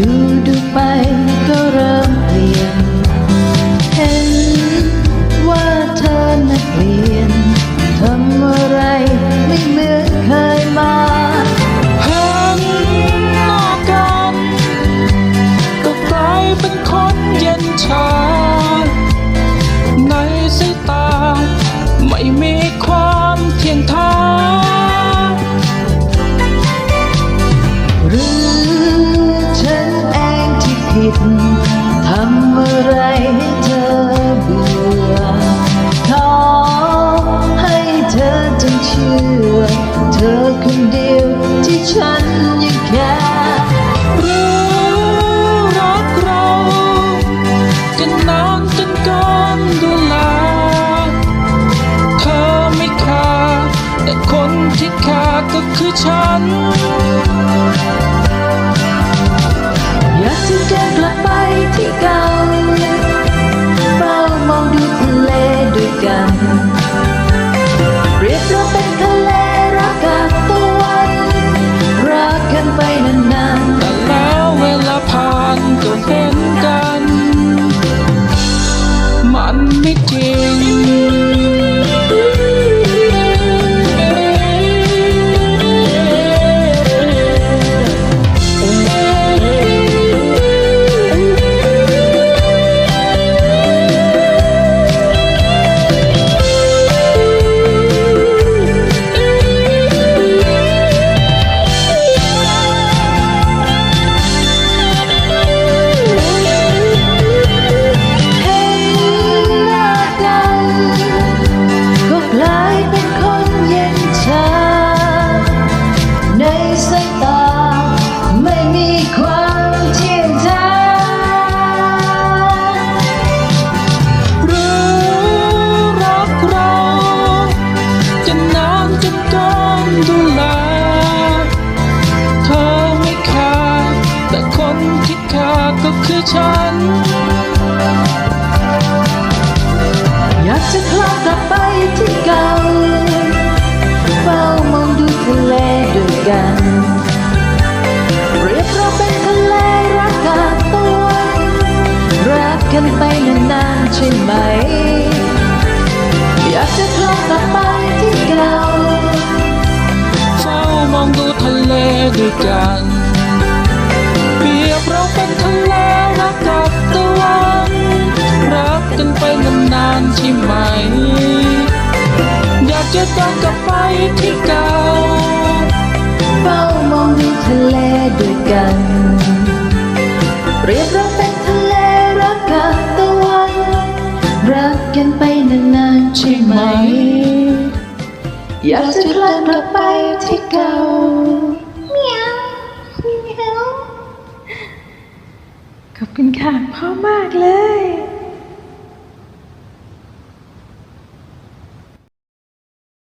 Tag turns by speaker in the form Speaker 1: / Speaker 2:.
Speaker 1: ดู
Speaker 2: ดูไป ทำอะ
Speaker 1: ไรให้เธอเบื่อท้
Speaker 2: อให้เธอจง
Speaker 1: เชื่อ เธอคนเดียวที่
Speaker 2: ฉันยังแค่ ดูแลเธอไม่ขาดแต่คนที่ขาดก็คือฉัน
Speaker 1: อยากจะคลากลับไปที่เก่าเฝ้ามองดูทะเลด้วยกันเรียบเราเป็นทะเลรักกับตะวันรักกันไปนานๆใช่ไหมอยากจะคลากลับไปที่เก่า
Speaker 2: มองดูทะเลด้วยกันเปรียบเราเป็นทะเลรักกับตะวันรักกันไปนานๆใช่ไหม อยากจะต้องกลับไปที่เก่า
Speaker 1: เฝ้ามองดูทะเลด้วยกัน อยากจะกลับกลับไปที่เก่าเมียวเมียวขอบคุณค่ะพ่อมากเลย